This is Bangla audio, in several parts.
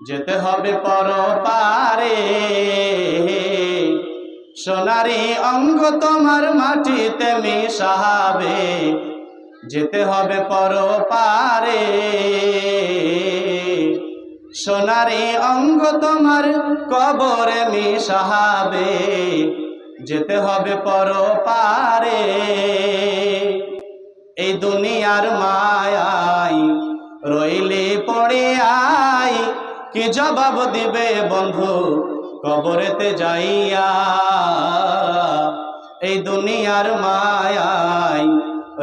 যেতে হবে পর পারে সোনারি অঙ্গ তোমার মাটিতে মিশাবে। যেতে হবে পর পারে সোনারি অঙ্গ তোমার কবরে মিশাবে। যেতে হবে পর পারে এই দুনিয়ার মায়াই রইলে পড়ে আই কি জবাব দিবে বন্ধু? কবরেতে যাইয়া এই দুনিয়ার মায়াই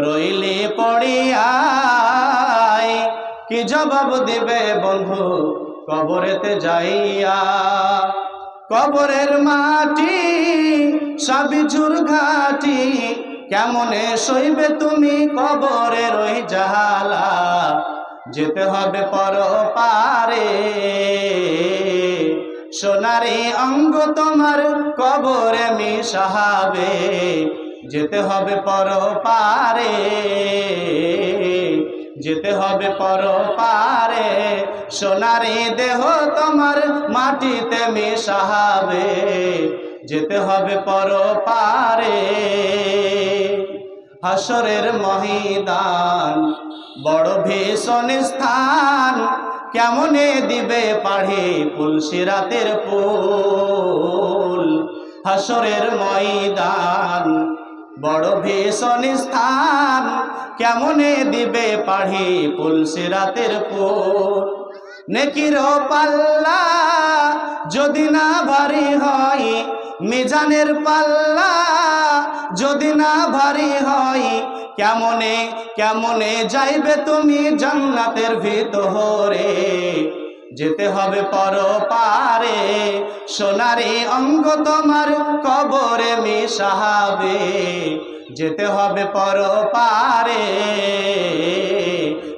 রইলে পড়ে আই কি জবাব দিবে বন্ধু? কবরেতে যাইয়া কবরের মাটি সাবিজুর ঘাটি, কেমনে সইবে তুমি কবরের ওই জালা যেতে হবে পর পারে সোনারি অঙ্গ তোমার কবরে মিশাবে। যেতে হবে পর পারে যেতে হবে পর পারে সোনারি দেহ তোমার মাটিতে মিশাবে। যেতে হবে পর পারে হাসরের মহিদান বড় ভীষণ স্থান, কেমনে দিবে পাড়ে পুলসি রাতের পুল হাসরের ময়দান, বড় ভীষণ স্থান, কেমনে দিবে পাড়ে পুলসি রাতের পুল নেকির পাল্লা যদি না ভারী হয়, মিজানের পাল্লা যদি না ভারী হয়, কেমনে কেমনে যাইবে তুমি জান্নাতের ভিতরে? যেতে হবে পর পারে সোনারি অঙ্গ তোমার কবরে মিশাবে। যেতে হবে পর পারে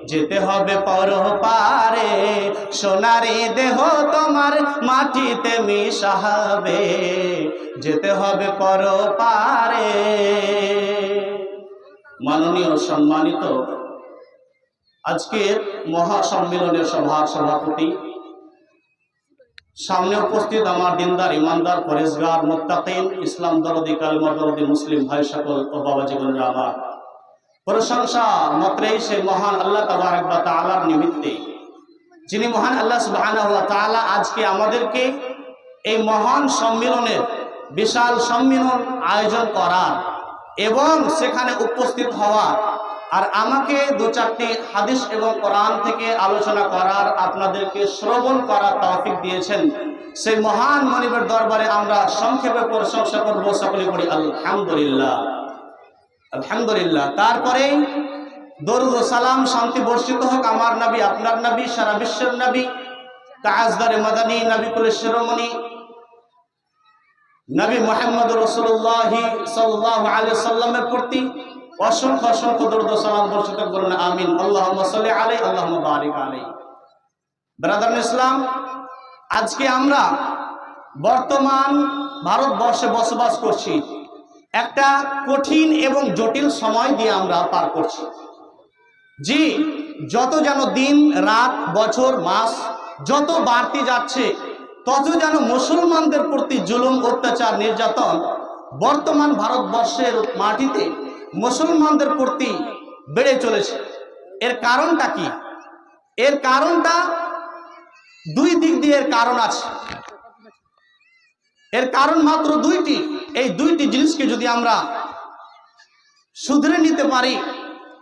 যেতে হবে পর পারে সোনারি দেহ তোমার মাটিতে মিশাবে, যেতে হবে পর পারে মাননীয় সম্মানিত আজকের মহাসম্মেলনের সভার সভাপতি সামনে উপস্থিত আমার দিনদার, ইমানদার পরেশগার মোত্তাকিন, ইসলাম দরদি, কালমা দরদি, মুসলিম ভাই সকল ও বাবা জীবন আমার। প্রশংসা মাত্রেই সে মহান আল্লাহ তাবারক বা তাআলার নিমিত্তে, যিনি মহান আল্লাহ সুবহানাহু ওয়া তাআলা আজকে আমাদেরকে এই মহান সম্মেলনের বিশাল সম্মেলন আয়োজন করার এবং সেখানে উপস্থিত হওয়ার আর আমাকে দু চারটি হাদিস এবং কোরআন থেকে আলোচনা করার আপনাদেরকে শ্রবণ করার তৌফিক দিয়েছেন। সেই মহান মনিবের দরবারে আমরা সংক্ষেপে প্রশংসা করব, সকলে পড়ি, আলহামদুলিল্লাহ। আলহামদুলিল্লাহ। তারপরে দরুদ সালাম শান্তি বর্ষিত হোক, আমার নবী, আপনার নবী, সারা বিশ্বের নবী তাজদারে মাদানী, নবী কুলের শিরোমণি, নবী মোহাম্মদ রসুল্লাহ সাল্লাহ আলি সাল্লামের প্রতি অসংখ্য অসংখ্য দরুদ সালাম বর্ষিত করুন, আমিন। আল্লাহ সাল্লি আলাই আল্লাহ বারিক আলাই ব্রাদার ইসলাম, আজকে আমরা বর্তমান ভারতবর্ষে বসবাস করছি। একটা কঠিন এবং জটিল সময় দিয়ে আমরা পার করছি। জি, যত যেন দিন, রাত, বছর, মাস, যত বাড়তে যাচ্ছে, তত যেন মুসলমানদের প্রতি জুলুম, অত্যাচার, নির্যাতন বর্তমান ভারতবর্ষের মাটিতে মুসলমানদের প্রতি বেড়ে চলেছে। এর কারণটা কি? এর কারণটা দুই দিক দিয়ে এর কারণ আছে। এর কারণ মাত্র দুইটি। এই দুইটি জিনিসকে যদি আমরা শুধরে নিতে পারি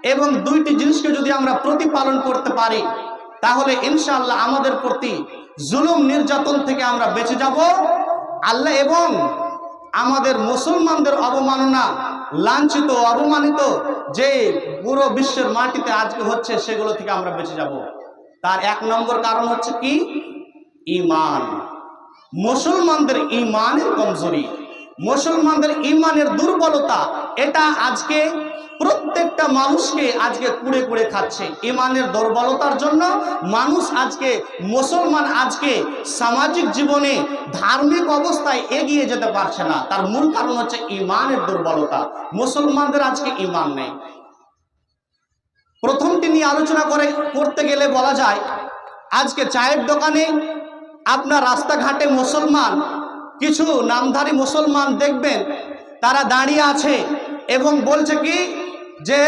এবং দুইটি জিনিসকে যদি আমরা প্রতিপালন করতে পারি, তাহলে ইনশাআল্লাহ আমাদের প্রতি জুলুম নির্যাতন থেকে আমরা বেঁচে যাব। আল্লাহ এবং আমাদের মুসলমানদের অবমাননা লাঞ্ছিত অবমানিত যে পুরো বিশ্বের মাটিতে আজকে হচ্ছে সেগুলো থেকে আমরা বেঁচে যাব। তার এক নম্বর কারণ হচ্ছে কি? ইমান। মুসলমানদের ইমানের কমজোরি, মুসলমানদের ইমানের দুর্বলতা, এটা আজকে প্রত্যেকটা মানুষকে আজকে কুড়ে কুড়ে খাচ্ছে। ইমানের দুর্বলতার জন্য মানুষ আজকে, মুসলমান আজকে সামাজিক জীবনে ধার্মিক অবস্থায় এগিয়ে যেতে পারছে না। তার মূল কারণ হচ্ছে ইমানের দুর্বলতা। মুসলমানদের আজকে ইমান নেই। প্রথমটি নিয়ে আলোচনা করে করতে গেলে বলা যায়, আজকে চায়ের দোকানে আপনার রাস্তাঘাটে মুসলমান, কিছু নামধারী মুসলমান দেখবেন, তারা দাঁড়িয়ে আছে এবং বলছে কি যে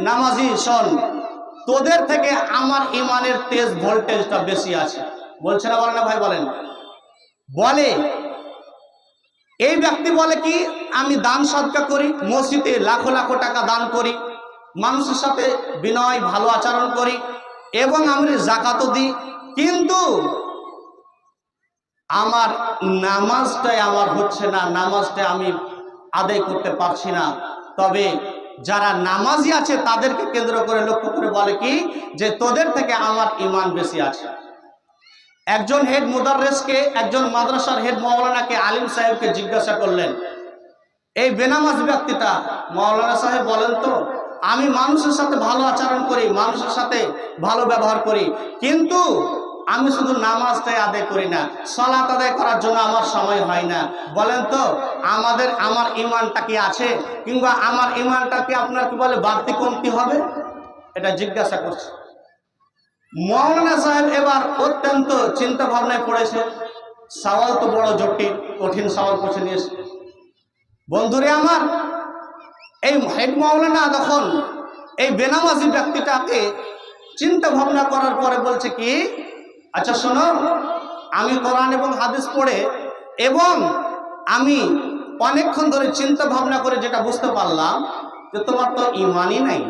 নামাজি, শোন, তোদের থেকে আমার ইমানের তেজ ভোল্টেজটা বেশি আছে। বলছে না, বলে না ভাই, বলেন। বলে, এই ব্যক্তি বলে কি, আমি দান সদকা করি, মসজিদে লাখো লাখো টাকা দান করি, মানুষের সাথে বিনয়, ভালো আচরণ করি, এবং আমি জাকাতও দিই, কিন্তু আমার নামাজটাই আমার হচ্ছে না নামাজটা আমি আদায় করতে পারছি না। তবে যারা নামাজি আছে তাদেরকে কেন্দ্র করে লক্ষ্য করে বলে কি? যে তোদের থেকে আমার ইমান বেশি আছে। একজন হেড মুদাররেসকে, একজন মাদ্রাসার হেড মৌলানাকে আলিম সাহেবকে জিজ্ঞাসা করলেন, এই বেনামাজ ব্যক্তিটা মৌলানা সাহেব বলেন তো, আমি মানুষের সাথে ভালো আচরণ করি, মানুষের সাথে ভালো ব্যবহার করি, কিন্তু আমি শুধু নামাজটাই আদায় করি না, সলাত আদায় করার জন্য আমার সময় হয় না। বলেন তো, আমাদের, আমার ইমানটা কি আছে? কিংবা আমার ইমানটা কি আপনার কি বলে বাড়তি কমতি হবে? এটা জিজ্ঞাসা করছে। মৌলানা সাহেব এবার অত্যন্ত চিন্তা ভাবনায় পড়েছে। সওয়াল তো বড় জটিল, কঠিন সওয়াল পৌঁছে নিয়েছে। বন্ধুরে আমার, এই হেড মৌলানা যখন এই বেনামাজি ব্যক্তিটাকে চিন্তা ভাবনা করার পরে বলছে কি আচ্ছা শোনো। আমি কোরআন এবং হাদিস পড়ে এবং আমি অনেকক্ষণ ধরে চিন্তা ভাবনা করে যেটা বুঝতে পারলাম যে তোমার তো ইমানই নাই।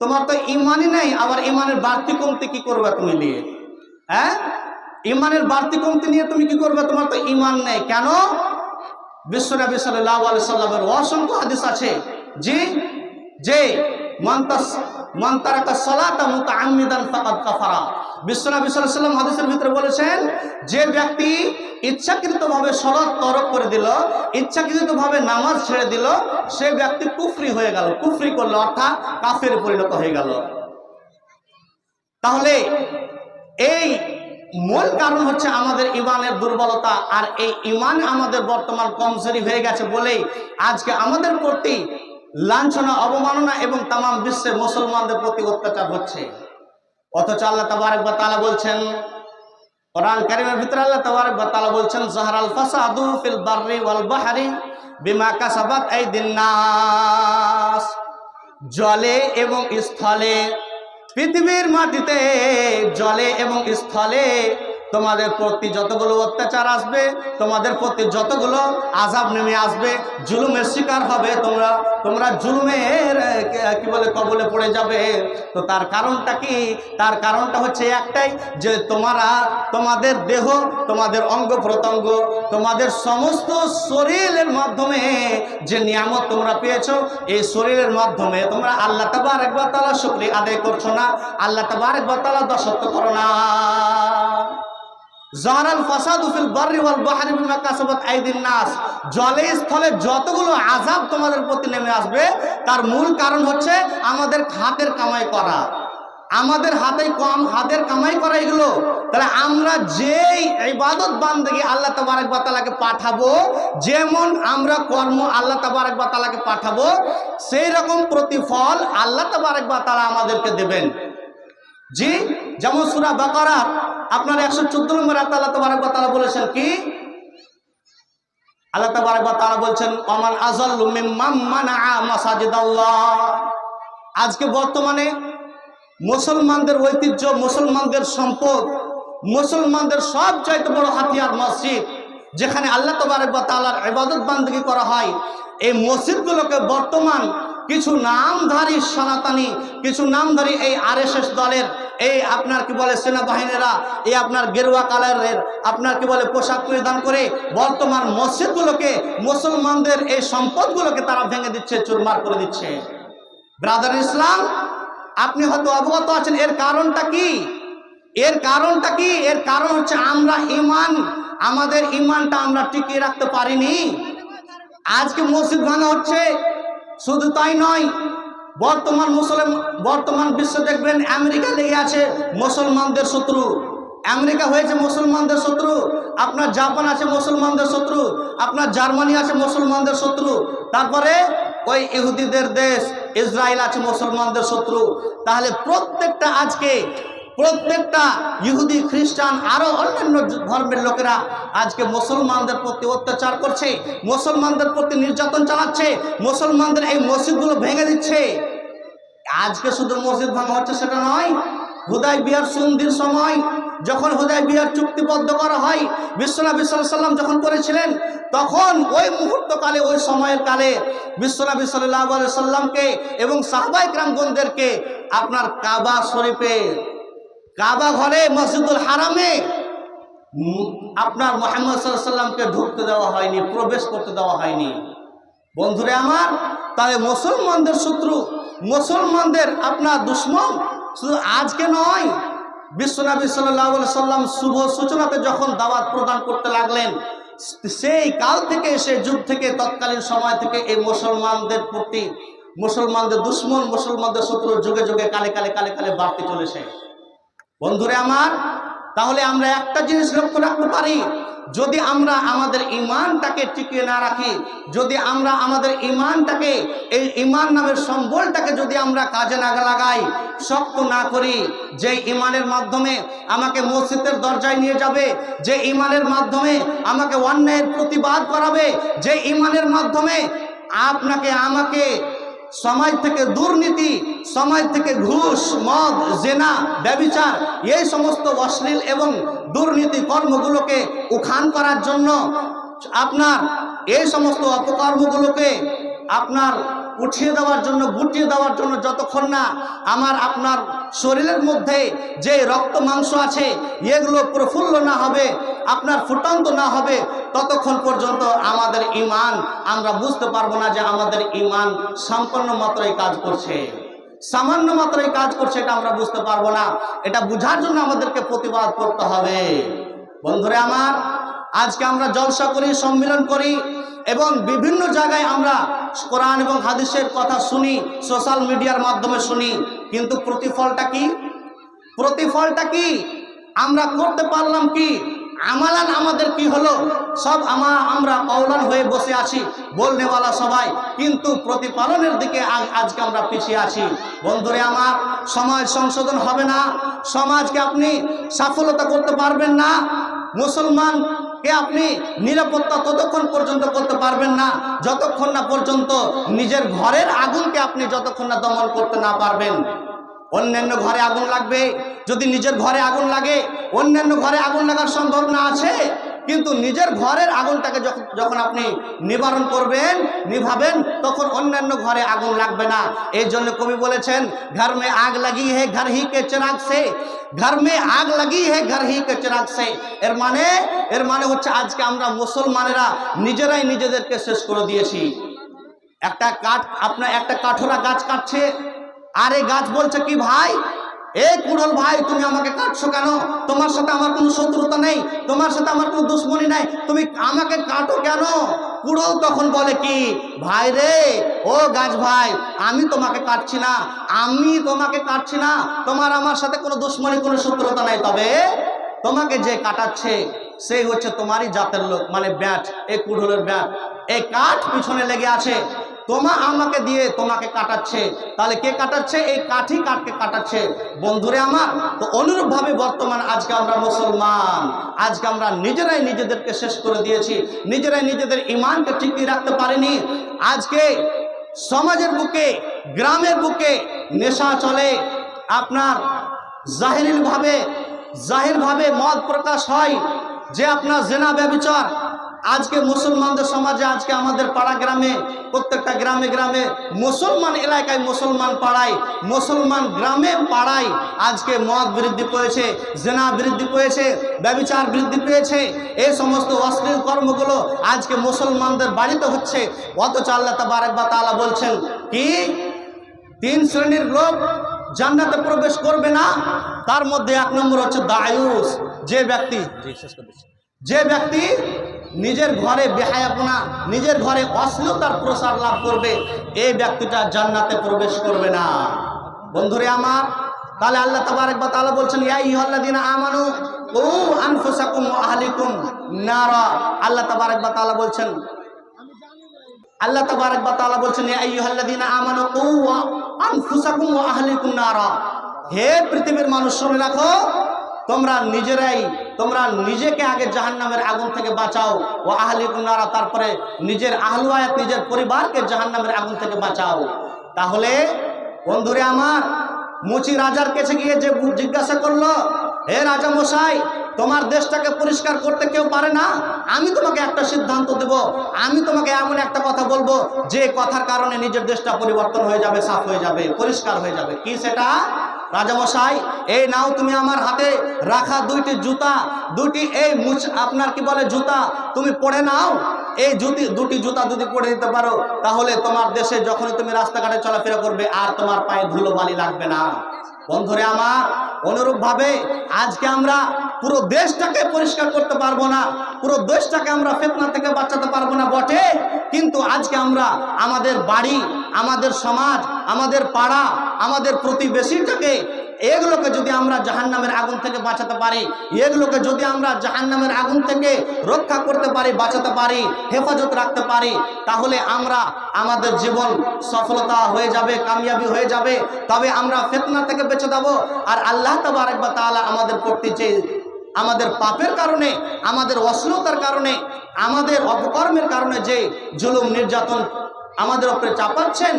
তোমার তো ইমানই নাই, আবার ইমানের বাড়তি কমতি কি করবে তুমি নিয়ে? হ্যাঁ? ইমানের বাড়তি কমতি নিয়ে তুমি কি করবে? তোমার তো ইমান নেই। কেন? বিশ্বনবী সাল্লাহ আলি সাল্লামের অসংখ্য হাদিস আছে জি যে মন্তারাকা সলাতা মুতাআম্মিদান ফাকাদ কাফারা। আলাইহি সাল্লাম হাদিসের ভিতরে বলেছেন, যে ব্যক্তি ইচ্ছাকৃতভাবে সলাত তরক করে দিল, ইচ্ছাকৃতভাবে নামাজ ছেড়ে দিল, সে ব্যক্তি কুফরি হয়ে গেল। কুফরি করল অর্থাৎ কাফের পরিণত হয়ে গেল। তাহলে এই মূল কারণ হচ্ছে আমাদের ইমানের দুর্বলতা, আর এই ইমান আমাদের বর্তমান কমজোরি হয়ে গেছে বলেই আজকে আমাদের প্রতি লাঞ্ছনা, অবমাননা এবং তাম বিশ্বে মুসলমানদের প্রতি অত্যাচার হচ্ছে। অথচ আল্লাহ তাবারক বা তাআলা বলছেন, কোরআন কারিমের ভিতরে আল্লাহ তাবারক বা তাআলা বলছেন, জাহরাল ফাসাদু ফিল বাররি ওয়াল বাহরি বিমা কাসাবাত আইদিন নাস। জলে এবং স্থলে, পৃথিবীর মাটিতে জলে এবং স্থলে তোমাদের প্রতি যতগুলো অত্যাচার আসবে, তোমাদের প্রতি যতগুলো আজাব নেমে আসবে, জুলুমের শিকার হবে তোমরা। তোমরা জুলুমের, কি বলে, কবলে পড়ে যাবে। তো তার কারণটা কি? তার কারণটা হচ্ছে একটাই, যে তোমরা, তোমাদের দেহ, তোমাদের অঙ্গ প্রত্যঙ্গ, তোমাদের সমস্ত শরীরের মাধ্যমে যে নিয়ামত তোমরা পেয়েছ, এই শরীরের মাধ্যমে তোমরা আল্লাহ তাবার একবার তালা শুক্রিয়া আদায় করছ না। আল্লাহ তাবার একবার তালা দশত্ব করো না। জারাল ফাসাদু ফিল বাররি ওয়াল বাহরি বিমা কাসাবাত আইদিন নাস। জলে স্থলে যতগুলো আযাব তোমাদের প্রতি নেমে আসবে, তার মূল কারণ হচ্ছে আমাদের হাতের কামাই করা। আমাদের হাতে কম, হাতের কামাই করা এগুলো। তাহলে আমরা যেই ইবাদত বান্দেগি আল্লাহ তাবারক ওয়া তাআলাকে পাঠাবো, যেমন আমরা কর্ম আল্লাহ তাবারক ওয়া তাআলাকে পাঠাবো, সেই রকম প্রতিফল আল্লাহ তাবারক তাআলা আমাদেরকে দেবেন। জি, যেমন সুরা বাকারা, আপনার একশো চোদ্দ নম্বর আল্লাহ তাবারক তাআলা বলেছেন কি? আল্লাহ তাবারক তাআলা বলছেন অমান মাসাজিদাল্লাহ। আজকে বর্তমানে মুসলমানদের ঐতিহ্য, মুসলমানদের সম্পদ, মুসলমানদের সব চাইতে বড় হাতিয়ার মসজিদ, যেখানে আল্লাহ তবারক বা তাআলার ইবাদত করা হয়, এই মসজিদগুলোকে বর্তমান কিছু নামধারী সনাতনী, কিছু নামধারী এই আরএসএস দলের, এই আপনার কি বলে সেনাবাহিনীরা, এই আপনার গেরুয়া কালারের, আপনার কি বলে পোশাক পরিধান করে বর্তমান মসজিদগুলোকে, মুসলমানদের এই সম্পদগুলোকে তারা ভেঙে দিচ্ছে, চুরমার করে দিচ্ছে। ব্রাদার ইসলাম, আপনি হয়তো অবগত আছেন, এর কারণটা কি? এর কারণটা কি? এর কারণ হচ্ছে আমরা ইমান, আমাদের ইমানটা আমরা টিকিয়ে রাখতে পারিনি। আজকে মসজিদ ভাঙা হচ্ছে শুধু তাই নয়, বর্তমান মুসলিম, বর্তমান বিশ্ব দেখবেন আমেরিকা লেগে আছে মুসলমানদের শত্রু। আমেরিকা হয়েছে মুসলমানদের শত্রু, আপনার জাপান আছে মুসলমানদের শত্রু, আপনার জার্মানি আছে মুসলমানদের শত্রু। তারপরে ওই ইহুদিদের দেশ, ইসরায়েল আছে মুসলমানদের শত্রু। তাহলে প্রত্যেকটা আজকে প্রত্যেকটা ইহুদি, খ্রিস্টান, আরও অন্যান্য ধর্মের লোকেরা আজকে মুসলমানদের প্রতি অত্যাচার করছে, মুসলমানদের প্রতি নির্যাতন চালাচ্ছে, মুসলমানদের এই মসজিদগুলো ভেঙে দিচ্ছে। আজকে শুধু মসজিদ ভাঙা হচ্ছে সেটা নয় হুদায় বিহার সন্ধির সময় যখন হুদায় বিহার চুক্তিবদ্ধ করা হয় বিশ্বনাথ সাল্লাম যখন করেছিলেন, তখন ওই মুহূর্তকালে, ওই সময়ের কালে বিশ্বনাথ সাল্লাহ সাল্লামকে এবং সাহবাই গ্রামগঞ্জদেরকে আপনার কাবা শরীফে কাবা ঘরে মসজিদুল হারামে আপনার মোহাম্মদ সাল্লামকে ঢুকতে দেওয়া হয়নি, প্রবেশ করতে দেওয়া হয়নি। বন্ধুরে আমার, তাহলে মুসলমানদের শত্রু, মুসলমানদের আপনার দুশ্মন শুধু আজকে নয় বিশ্বনবী সাল্লাহ সাল্লাম শুভ সূচনাতে যখন দাওয়াত প্রদান করতে লাগলেন, সেই কাল থেকে, সেই যুগ থেকে, তৎকালীন সময় থেকে এই মুসলমানদের প্রতি, মুসলমানদের দুশ্মন, মুসলমানদের শত্রু যুগে যুগে কালে কালে কালে কালে বাড়তে চলেছে। বন্ধুরে আমার, তাহলে আমরা একটা জিনিস লক্ষ্য রাখতে পারি। যদি আমরা আমাদের ইমানটাকে টিকিয়ে না রাখি, যদি আমরা আমাদের ইমানটাকে এই ইমান নামের সম্বলটাকে যদি আমরা কাজে না লাগাই, শক্ত না করি যে ইমানের মাধ্যমে আমাকে মসজিদের দরজায় নিয়ে যাবে, যে ইমানের মাধ্যমে আমাকে অন্যায়ের প্রতিবাদ করাবে, যে ইমানের মাধ্যমে আপনাকে, আমাকে সমাজ থেকে দুর্নীতি সমাজ থেকে ঘুষ, মদ, জেনা, ব্যবিচার, এই সমস্ত অশ্লীল এবং দুর্নীতি কর্মগুলোকে উখান করার জন্য আপনার এই সমস্ত অপকর্মগুলোকে আপনার উঠিয়ে দেওয়ার জন্য, গুটিয়ে দেওয়ার জন্য যতক্ষণ না আমার আপনার শরীরের মধ্যে যে রক্ত মাংস আছে, এগুলো প্রফুল্ল না হবে, আপনার ফুটন্ত না হবে, ততক্ষণ পর্যন্ত আমাদের ইমান আমরা বুঝতে পারব না যে আমাদের ইমান সম্পন্ন মাত্রায় কাজ করছে। সামান্য মাত্রায় কাজ করছে এটা আমরা বুঝতে পারব না। এটা বুঝার জন্য আমাদেরকে প্রতিবাদ করতে হবে। বন্ধুরে আমার আজকে আমরা জলসা করি, সম্মিলন করি এবং বিভিন্ন জায়গায় আমরা কোরআন এবং হাদিসের কথা শুনি, সোশ্যাল মিডিয়ার মাধ্যমে শুনি। কিন্তু প্রতিফলটা কি? প্রতিফলটা কি? আমরা করতে পারলাম কি? আমালান আমাদের কি হলো? সব আমা আমরা কৌলান হয়ে বসে আছি, বলনেওয়ালা সবাই। কিন্তু প্রতিপালনের দিকে আজ- আজকে আমরা পিছিয়ে আছি। বন্ধুরে আমার, সমাজ সংশোধন হবে না। সমাজকে আপনি সফলতা করতে পারবেন না। মুসলমানকে আপনি নিরাপত্তা ততক্ষণ পর্যন্ত করতে পারবেন না, যতক্ষণ না পর্যন্ত নিজের ঘরের আগুনকে আপনি যতক্ষণ না দমন করতে না পারবেন। অন্যান্য ঘরে আগুন লাগবে, যদি নিজের ঘরে আগুন লাগে, অন্যান্য ঘরে আগুন লাগার সম্ভাবনা আছে? কিন্তু নিজের ঘরের আগুনটাকে যখন আপনি নিবারণ করবেন, নিভাবেন, তখন অন্যান্য ঘরে আগুন লাগবে না। এই জন্য কবি বলেছেন, ঘর মে আগ লাগি হে, ঘর হি কে চিরাগ সে। ঘর মে আগ লাগি হে, ঘর হি কে চিরাগ সে। এর মানে এর মানে হচ্ছে আজকে আমরা মুসলমানেরা নিজেরাই নিজেদেরকে শেষ করে দিয়েছি। একটা কাঠ আপনার একটা কাঠোরা গাছ কাটছে। আরে গাছ বলছে কি ভাই? এ কুড়ল ভাই, তুমি আমাকে কাটছো কেন? তোমার সাথে আমার কোনো শত্রুতা নেই, তোমার সাথে আমার কোনো দুশ্মনী নাই, তুমি আমাকে কাটো কেন? কুড়ল তখন বলে কি, ভাই রে, ও গাছ ভাই, আমি তোমাকে কাটছি না, আমি তোমাকে কাটছি না, তোমার আমার সাথে কোনো দুশ্মনী, কোনো শত্রুতা নাই, তবে তোমাকে যে কাটাচ্ছে সেই হচ্ছে তোমারই জাতের লোক মানে ব্যাট এই কুড়লের ব্যাট এই কাঠ পিছনে লেগে আছে তোমা আমাকে দিয়ে তোমাকে কাটাচ্ছে। তাহলে কে কাটাচ্ছে? এই কাঠি কাঠকে কাটাচ্ছে। বন্ধুরে আমার, তো অনুরূপভাবে বর্তমান আজকে আমরা মুসলমান। আজকে আমরা নিজেরাই নিজেদেরকে শেষ করে দিয়েছি। নিজেরাই নিজেদের ইমানকে টিকিয়ে রাখতে পারিনি। আজকে সমাজের বুকে, গ্রামের বুকে নেশা চলে। আপনার জাহিরিলভাবে জাহিরভাবে মত প্রকাশ হয় যে আপনার জেনা ব্যবচার আজকে মুসলমানদের সমাজে, আজকে আমাদের পাড়া গ্রামে, প্রত্যেকটা গ্রামে গ্রামে মুসলমান এলাকায় মুসলমান পাড়ায়, মুসলমান গ্রামে পাড়ায় আজকে মদ বৃদ্ধি পেয়েছে, জেনা বৃদ্ধি পেয়েছে, ব্যবচার বৃদ্ধি পেয়েছে এই সমস্ত অশ্লীল কর্মগুলো আজকে মুসলমানদের বাড়িতে হচ্ছে। অথচ আল্লাহ তাবারক বা তালা বলছেন, কি? তিন শ্রেণির লোক জান্নাতে প্রবেশ করবে না? তার মধ্যে এক নম্বর হচ্ছে দায়ুস যে ব্যক্তি। যে ব্যক্তি নিজের ঘরে বেহায়াপনা, নিজের ঘরে অশ্লীলতার প্রসার লাভ করবে, এই ব্যক্তিটা জান্নাতে প্রবেশ করবে না। বন্ধুরে আমার, তাহলে আল্লাহ তাবারক বা তাআলা বলছেন, ইয়া আইয়ুহাল্লাযীনা আমানু ও আনফুসাকুম ওয়া আহলিকুম নারা। আল্লাহ তাবারক বা তাআলা বলছেন, আল্লাহ তাবারক বা তাআলা বলছেন, ইয়া আইয়ুহাল্লাযীনা আমানু কু আনফুসাকুম ওয়া আহলিকুম নারা। হে পৃথিবীর মানুষ, শুনে রাখো তোমরা নিজেরাই, তোমরা নিজেকে আগে জাহান্নামের আগুন থেকে বাঁচাও। ও আহলি কুনারা তারপরে নিজের আহলুয়ায়াত নিজের পরিবারকে জাহান্নামের আগুন থেকে বাঁচাও। তাহলে, বন্ধুরে আমার, মুচি রাজার কাছে গিয়ে যে জিজ্ঞাসা করল, হে রাজা মশাই, তোমার দেশটাকে পরিষ্কার করতে কেউ পারে না? আমি তোমাকে একটা সিদ্ধান্ত দেব, আমি তোমাকে এমন একটা কথা বলব, যে কথার কারণে নিজের দেশটা পরিবর্তন হয়ে যাবে, সাফ হয়ে যাবে, পরিষ্কার হয়ে যাবে। কি সেটা? রাজামশাই, এই নাও তুমি আমার হাতে রাখা দুইটি জুতা। দুটি এই মুচ আপনার কি বলে জুতা? তুমি পড়ে নাও। এই জুতি, দুটি জুতা যদি পরে দিতে পারো, তাহলে তোমার দেশে যখনই তুমি রাস্তাঘাটে চলাফেরা করবে, আর তোমার পায়ে ধুলো বালি লাগবে না। বন্ধুরে আমার, অনুরূপভাবে আজকে আমরা পুরো দেশটাকে পরিষ্কার করতে পারব না, পুরো দেশটাকে আমরা ফেতনা থেকে বাঁচাতে পারব না বটে। কিন্তু আজকে আমরা আমাদের বাড়ি আমাদের সমাজ, আমাদের পাড়া, আমাদের প্রতিবেশীটাকে, এগুলোকে যদি আমরা জাহান্নামের আগুন থেকে বাঁচাতে পারি, এগুলোকে যদি আমরা জাহান্নামের আগুন থেকে রক্ষা করতে পারি, বাঁচাতে পারি, হেফাজত রাখতে পারি, তাহলে আমরা আমাদের জীবন সফলতা হয়ে যাবে, কামিয়াবি হয়ে যাবে। তবে আমরা ফেতনা থেকে বেঁচে দেবো আর আল্লাহ তবারক বা তাআলা আমাদের করতে চেয়ে আমাদের পাপের কারণে, আমাদের অশ্লীলতার কারণে, আমাদের অপকর্মের কারণে যে জুলুম, নির্যাতন আমাদের ওপরে চাপাচ্ছেন,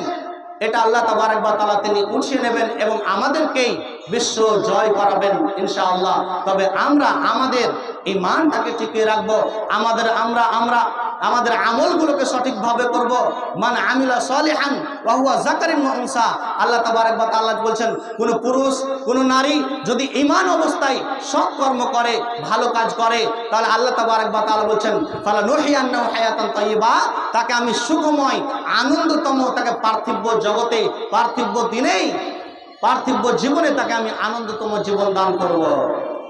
এটা আল্লাহ তাবারক বা তালা তিনি উঠিয়ে নেবেন এবং আমাদেরকেই বিশ্ব জয় করাবেন ইনশাআল্লাহ। তবে আমরা, আমাদের এই মানটাকে টিকিয়ে রাখব। আমাদের আমরা আমরা আমাদের আমলগুলোকে সঠিকভাবে করব। মান আমিলা সলিহান ওয়াহুয়া জাকারিন মুনসা আল্লাহ তাবারক ওয়া তাআলা বলছেন, কোন পুরুষ, কোন নারী যদি ঈমান অবস্থায় সৎ কর্ম করে, ভালো কাজ করে, তাহলে আল্লাহ তাবারক ওয়া তাআলা বলছেন ফালা নুহিয়ান্নাহু হায়াতান তাইয়্যিবা তাকে আমি সুখময়, আনন্দতম, তাকে পার্থিব জগতে, পার্থিব্য দিনেই পার্থিব জীবনে তাকে আমি আনন্দতম জীবন দান করব।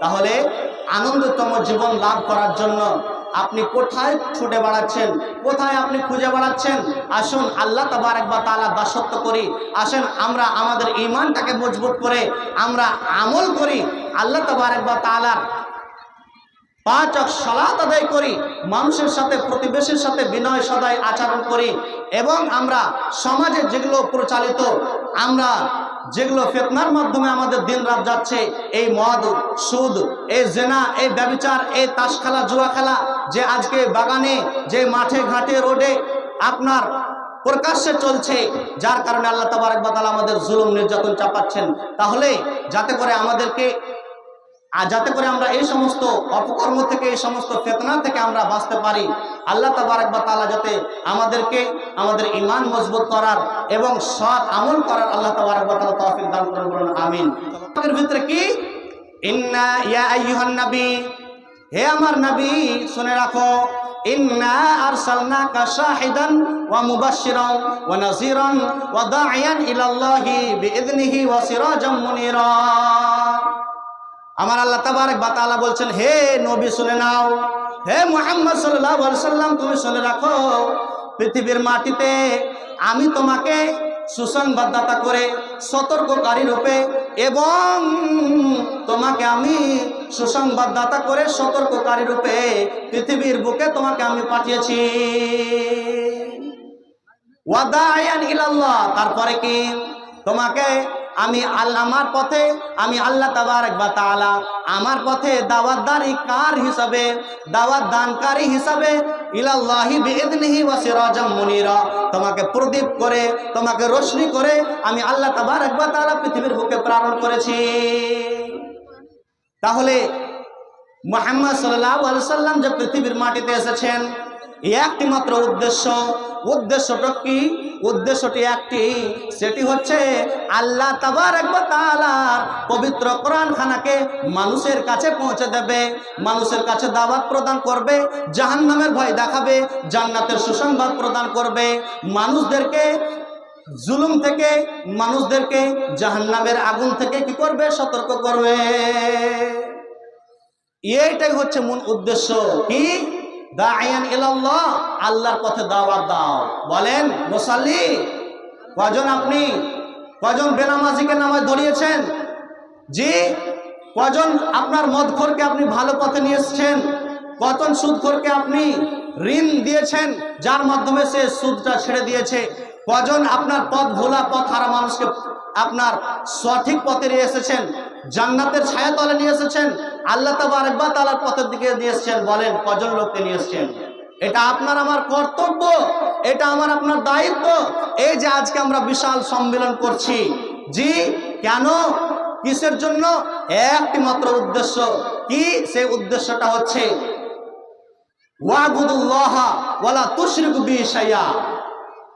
তাহলে আনন্দতম জীবন লাভ করার জন্য আপনি কোথায় ছুটে বেড়াচ্ছেন? কোথায় আপনি খুঁজে বেড়াচ্ছেন? আসুন আল্লাহ তাবার একবার তালা দাসত্ব করি। আসেন আমরা আমাদের ইমানটাকে মজবুত করে, আমরা আমল করি। আল্লাহ তাবার একবার তালার পাঁচ অক সলাত আদায় করি, মানুষের সাথে, প্রতিবেশীর সাথে বিনয় সদায় আচরণ করি এবং আমরা সমাজে যেগুলো প্রচালিত, আমরা যেগুলো ফেতনার মাধ্যমে আমাদের দিন রাত যাচ্ছে, এই মদ, সুদ, এই জেনা, এই ব্যবচার, এই তাস খেলা, জুয়া খেলা, যে আজকে বাগানে, যে মাঠে, ঘাটে, রোডে আপনার প্রকাশ্যে চলছে, যার কারণে আল্লাহ তাবারকবাদ আমাদের জুলুম, নির্যাতন চাপাচ্ছেন, তাহলে যাতে করে আমাদেরকে আর যাতে করে আমরা এই সমস্ত অপকর্ম থেকে, এই সমস্ত ফেতনা থেকে আমরা বাঁচতে পারি, আল্লাহ তাবারক বা তাআলা যাতে আমাদেরকে, আমাদের ইমান মজবুত করার এবং সৎ আমল করার আল্লাহ তাবারক বা তাআলা তৌফিক দান করুন বলুন, আমিন। ভিতরে কি? ইন্না ইয়া নবী, হে আমার নবী, শুনে রাখো, ইন্না ওয়া আমার আল্লাহ তাবারক বা তাআলা বলছেন, হে নবী, শুনে নাও। হে মুহাম্মদ সাল্লাম, তুমি শুনে রাখো, পৃথিবীর মাটিতে আমি তোমাকে সুসংবাদদাতা করে সতর্ককারী রূপে এবং তোমাকে আমি সুসংবাদদাতা করে সতর্ককারী রূপে পৃথিবীর বুকে তোমাকে আমি পাঠিয়েছি। ওয়াদায়ান ইলাল্লাহ। তারপরে কি? তোমাকে আমি আল্লাহ আমার পথে, আমি আল্লাহ তাবারক বা তাআলা আমার পথে দাওয়াতদারি কার হিসাবে দাওয়াত দানকারী হিসাবে? ইলাল্লাহি বিইذনিহি ওয়া মুনিরা। তোমাকে প্রদীপ করে, তোমাকে রোশনি করে আমি আল্লাহ তাবারক বা তাআলা পৃথিবীর বুকে প্রেরণ করেছি। তাহলে মোহাম্মদ সাল্লাহ সাল্লাম যে পৃথিবীর মাটিতে এসেছেন একটি মাত্র উদ্দেশ্য। উদ্দেশ্যটা কি? উদ্দেশ্যটি একটি। সেটি হচ্ছে আল্লাহ তাবার একবার তালার পবিত্র কোরআন খানাকে মানুষের কাছে পৌঁছে দেবে, মানুষের কাছে দাওয়াত প্রদান করবে, জাহান্নামের ভয় দেখাবে, জান্নাতের সুসংবাদ প্রদান করবে। মানুষদেরকে জুলুম থেকে, মানুষদেরকে জাহান্নামের আগুন থেকে কি করবে? সতর্ক করবে। এইটাই হচ্ছে মূল উদ্দেশ্য। কি? আল্লাহর পথে দাওয়াত দাও। বলেন, মুসাল্লি কজন আপনি? কজন বেনামাজিকে নামাজ ধরিয়েছেন? জি কজন আপনার মদখোরকে আপনি ভালো পথে নিয়ে এসছেন? কজন সুদখোরকে আপনি ঋণ দিয়েছেন, যার মাধ্যমে সে সুদটা ছেড়ে দিয়েছে? কজন আপনার পথ ভোলা, পথ হারা মানুষকে আপনার সঠিক পথে নিয়ে এসেছেন? জান্নাতের ছায়া তলে নিয়ে এসেছেন। আল্লাহ তাবারকবা তালার পথের দিকে নিয়ে এসেছেন। বলেন, কজন লোককে নিয়ে এসেছেন? এটা আপনার আমার কর্তব্য, এটা আমার আপনার দায়িত্ব। এই যে আজকে আমরা বিশাল সম্মেলন করছি, জি, কেন? কিসের জন্য? একটি মাত্র উদ্দেশ্য। কি? সেই উদ্দেশ্যটা হচ্ছে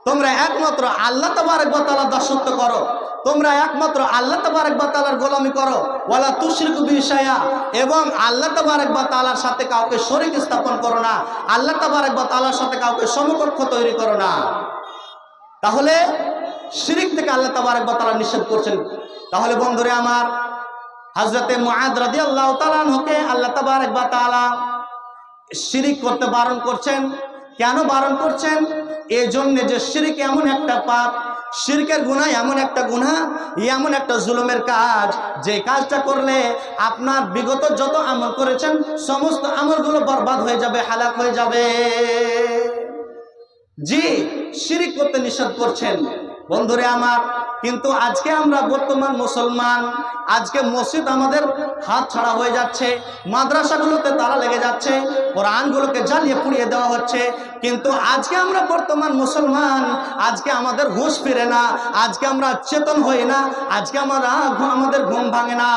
তোমরা একমাত্র আল্লাহ তাবারক ওয়া তাআলা দাসত্ব করো। তোমরা একমাত্র আল্লাহ তাবারক ওয়া তাআলার গোলামি করো। ওয়ালা তুশরিকু শাইআ। এবং আল্লাহ তাবারক ওয়া তাআলার সাথে কাউকে শরীক স্থাপন করো না। আল্লাহ তাবারক ওয়া তাআলার সাথে কাউকে সমকক্ষ তৈরি করো না। তাহলে শিরিক থেকে আল্লাহ তাবারক ওয়া তাআলা নিষেধ করছেন। তাহলে বন্ধুরে আমার, হযরতে মুআদ রাদিয়াল্লাহু তাআলা আনহুকে আল্লাহ তাবারক ওয়া তাআলা শিরিক করতে বারণ করছেন। কেন বারণ করছেন? এই জন্যে যে শিরিক এমন একটা পাপ শিরকের গুণা এমন একটা গুণা এমন একটা জুলুমের কাজ। যে কাজটা করলে আপনার বিগত যত আমল করেছেন, সমস্ত আমলগুলো বরবাদ হয়ে যাবে, হালাক হয়ে যাবে। জি, শিরিক করতে নিষেধ করছেন। বন্ধুরে আমার, কিন্তু আজকে আমরা বর্তমান মুসলমান, আজকে মসজিদ আমাদের হাত ছাড়া হয়ে যাচ্ছে, মাদ্রাসাগুলোতে তারা লেগে যাচ্ছে, কোরআনগুলোকে জ্বালিয়ে পুড়িয়ে দেওয়া হচ্ছে, কিন্তু আজকে আমরা বর্তমান মুসলমান, আজকে আমাদের হুঁশ ফিরে না, আজকে আমরা চেতন হই না, আজকে আমরা আমাদের ঘুম ভাঙে না।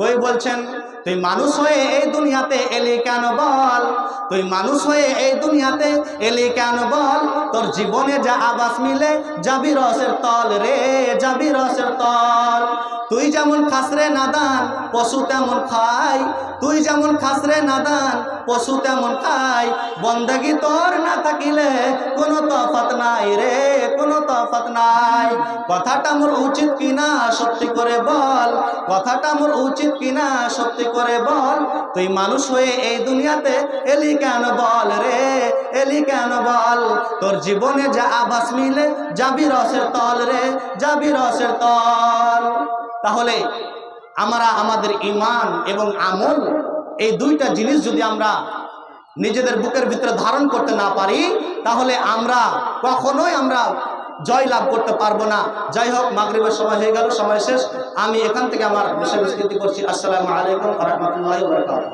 কই বলছেন? তুই মানুষ হয়ে এই দুনিয়াতে এলি কেন বল? তুই মানুষ হয়ে এই দুনিয়াতে এলি কেন বল? তোর জীবনে যা আবাস মিলে যাবি রসের তল রে, যাবি রসের তল। তুই যেমন খাসরে নাদান, পশু তেমন খাই। তুই যেমন খাসরে নাদান, পশু তেমন খাই। বন্দেগি তোর না থাকিলে কোনো তফাত নাই রে, কোনো তফাত নাই। কথাটা মোর উচিত কিনা সত্যি করে বল, কথাটা মোর উচিত কিনা সত্যি করে বল। তুই মানুষ হয়ে এই দুনিয়াতে এলি কেন বল রে, এলি কেন বল? তোর জীবনে যা আভাস মিলে যাবি রসের তল রে, যাবি রসের তল। তাহলে আমরা আমাদের ইমান এবং আমল, এই দুইটা জিনিস যদি আমরা নিজেদের বুকের ভিতরে ধারণ করতে না পারি, তাহলে আমরা কখনোই আমরা জয় লাভ করতে পারব না। যাই হোক, মাগরীবের সময় হয়ে গেল, সময় শেষ। আমি এখান থেকে আমার বিষয় করছি। আসসালামু আলাইকুম রহমতুল্লাহ বরকাত